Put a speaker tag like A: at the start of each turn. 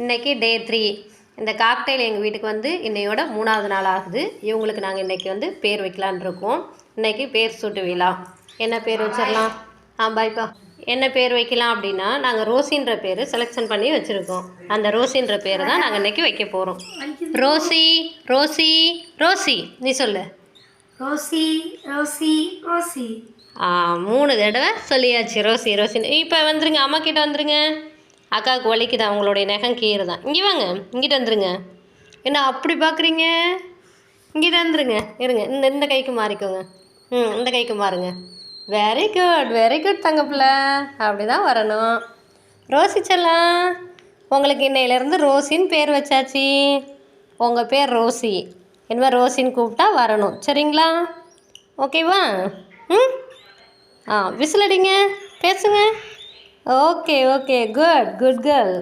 A: இன்னைக்கு day three இந்த cocktail எங்கள் வீட்டுக்கு வந்து இன்னையோட மூணாவது நாள் ஆகுது. இவங்களுக்கு நாங்கள் இன்னைக்கு வந்து பேர் வைக்கலான்னு இருக்கோம். இன்னைக்கு பேர் சூட்டு விழா. என்ன பேர் வச்சிடலாம்? ஆ பாய்ப்பா என்ன பேர் வைக்கலாம் அப்படின்னா நாங்கள் ரோசின்ற பேர் செலெக்ஷன் பண்ணி வச்சுருக்கோம். அந்த ரோசின்ற பேர் தான் நாங்கள் இன்னைக்கு வைக்க போகிறோம் ரோசி ரோசி ரோசி. நீ சொல்லு.
B: Rousey Rousey Rousey.
A: ஆ மூணு தடவை சொல்லியாச்சு. ரோசி ரோசி இப்போ வந்துருங்க. அம்மா கிட்ட வந்துருங்க. அக்காவுக்கு வலிக்குது அவங்களுடைய நகம் கீரை தான் இங்கே வாங்க இங்கிட்ட வந்துருங்க. என்ன அப்படி பார்க்குறீங்க இங்கிட்ட வந்துருங்க இருங்க. இந்த இந்த கைக்கு மாறிக்கோங்க. ம் இந்த கைக்கு மாறுங்க. வெரி குட் வெரி குட் தங்கப்பிள்ள அப்படி தான் வரணும். ரோசி உங்களுக்கு இன்னையிலேருந்து ரோசின்னு பேர் வச்சாச்சு. உங்கள் பேர் ரோசி. இனிமேல் ரோசின்னு கூப்பிட்டா வரணும். சரிங்களா? ஓகேவா ம்? ஆ விசிலடிங்க பேசுங்க. Okay okay good good girl